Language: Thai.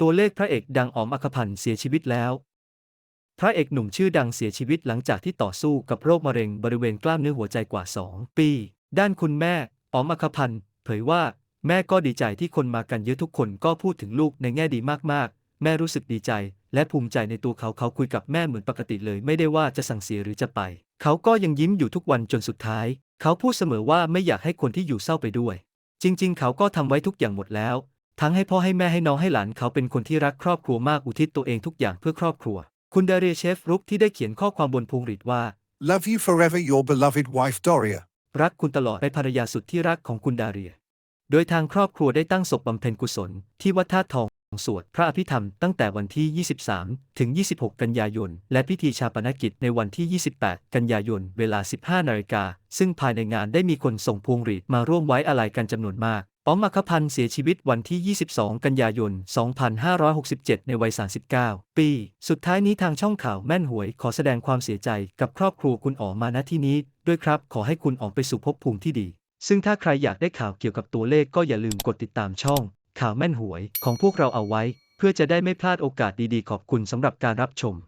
ตัวเลขพระเอกดังอ๋อมอัคพันธ์เสียชีวิตแล้ว พระเอกหนุ่มชื่อดังเสียชีวิตหลังจากที่ต่อสู้กับโรคมะเร็งบริเวณกล้ามเนื้อหัวใจกว่า 2 ปี ด้านคุณแม่อ๋อมอัคพันธ์เผยว่า แม่ก็ดีใจที่คนมากันเยอะทุกคนก็พูดถึงลูกในแง่ดีมากๆ แม่รู้สึกดีใจ และภูมิใจในตัวเขาเขาคุยกับแม่เหมือนปกติเลย ไม่ได้ว่าจะสั่งเสียหรือจะไป เขาก็ยังยิ้มอยู่ทุกวันจนสุดท้าย เขาพูดเสมอว่าไม่อยากให้คนที่อยู่เศร้าไปด้วย จริง ๆ เขาก็ทำไว้ทุกอย่างหมดแล้ว ทั้งให้พ่อให้แม่ให้น้องให้หลานเขาเป็นคนที่รักครอบครัวมากอุทิศตัวเองทุกอย่างเพื่อครอบครัว คุณดาเรียเชฟรุกที่ได้เขียนข้อความบนพวงหรีดว่า Love you forever, your beloved wife Doria. รักคุณตลอดในภรรยาสุดที่รักของคุณดาเรีย โดยทางครอบครัวได้ตั้งศพบำเพ็ญกุศล ที่วัดท่าตุทองสวดพระอภิธรรมตั้งแต่วันที่ 23 ถึง 26 กันยายน และพิธีชาปนกิจในวันที่ 28 กันยายน เวลา 15 นาฬิกา ซึ่งภายในงานได้มีคนส่งพวงหรีดมาร่วมไว้อาลัยกันจำนวนมาก ป้อมอัคพันธ์เสียชีวิตวันที่ 22 กันยายน 2567 ในวัย 39 ปี สุดท้ายนี้ทางช่องข่าวแม่นหวยขอแสดงความเสียใจกับครอบครัวคุณอ๋อมาณที่นี้ ด้วยครับ ขอให้คุณอ๋อไปสู่ภพภูมิที่ดี ซึ่งถ้าใครอยากได้ข่าวเกี่ยวกับตัวเลขก็อย่าลืมกดติดตามช่อง ข่าวแม่นหวยของพวกเราเอาไว้ เพื่อจะได้ไม่พลาดโอกาสดีๆ ขอบคุณสำหรับการรับชม